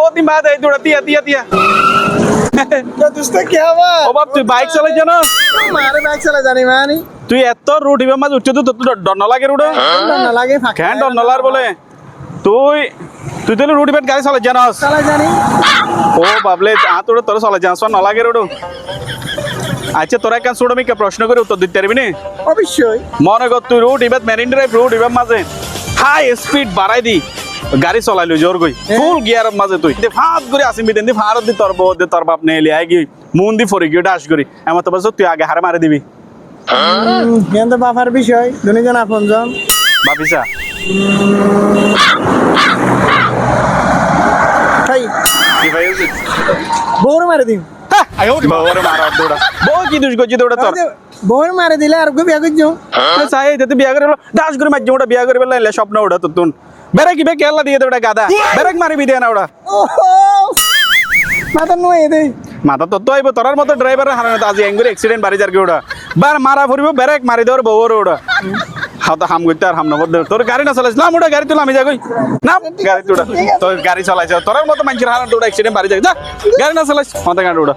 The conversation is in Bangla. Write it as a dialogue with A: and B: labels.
A: বহুত দিন বাদ এই দুটা তিয়া তিয়া তিয়া
B: তো দোস্ত কি হবা?
A: ও বাপ তুই বাইক চালাই জানো?
B: মারে বাইক চালা জানি মানি
A: তুই এত রুট ইবে মাঝে উঠছে তুই তোর ডর না লাগে রুট?
B: না লাগে ফাঁকা
A: কেন ডর নলার বলে। তুই তুই তাহলে রুট ইবেট গাড়ি চালাই জানাস
B: চালা জানি।
A: ও বাবলে আ তোর তোর চালাই জানাস না লাগে রুট। আচ্ছা তোরা কেন ছোট মিকে প্রশ্ন করে উত্তর দিতে পারবি না?
B: অবশ্যই।
A: মনে কর তুই রুট ইবেট মেরিন ড্রাইভ রুট ইবের মাঝে। হাই স্পিড বাড়াই দি। গাড়ি চলাইলো জোর গই ফুল গিয়ার মাঝে তুই। দে ফাঁত করে আসিবি দেন দি ফাঁত দি তোর দে তোর বাপ নেলি আই গি মুন দি ফরি গিয়ে ডাস করি এমন তো বলছো তুই আগে হারে মারে দিবি।
B: জ্ঞান তো বাফার বিষয় দুজন আপন জন।
A: বাপিসা কি ভাই
B: বউর মারে দিম।
A: বউরে মারা দৌড়া বউ কি দুষ করছি দৌড়া তোর
B: বউর মারে দিলে আর বিয়া করছ
A: চাই বিয়া করে ডাস করে ওটা বিয়া করে বেলা স্বপ্ন ওটা তো তুন। বেড়ে কি বে কেলা দিয়ে দে ওটা গাদা। বেরেক মারিবি দিয়ে না ওটা।
B: মাথা নুয়ে
A: মাথা তো আইব তোরার মতো ড্রাইভার হারানো আজ এঙ্গুরি অ্যাক্সিডেন্ট বাড়ি যার ওটা। বার মারা ফুরিব বেরেক মারি দেওয়ার বউর ওটা। হাও তো হাম করতে আর হাম নবর তোর গাড়ি না চালাইছিলাম ওটা গাড়ি তুলে আমি যাগই না গাড়ি তুটা তোর গাড়ি চালাইছে। তোরার মতো মানুষের হারানো ওটা অ্যাক্সিডেন্ট বাড়ি যাই। যা গাড়ি না চালাইছ গাড়ি ওটা।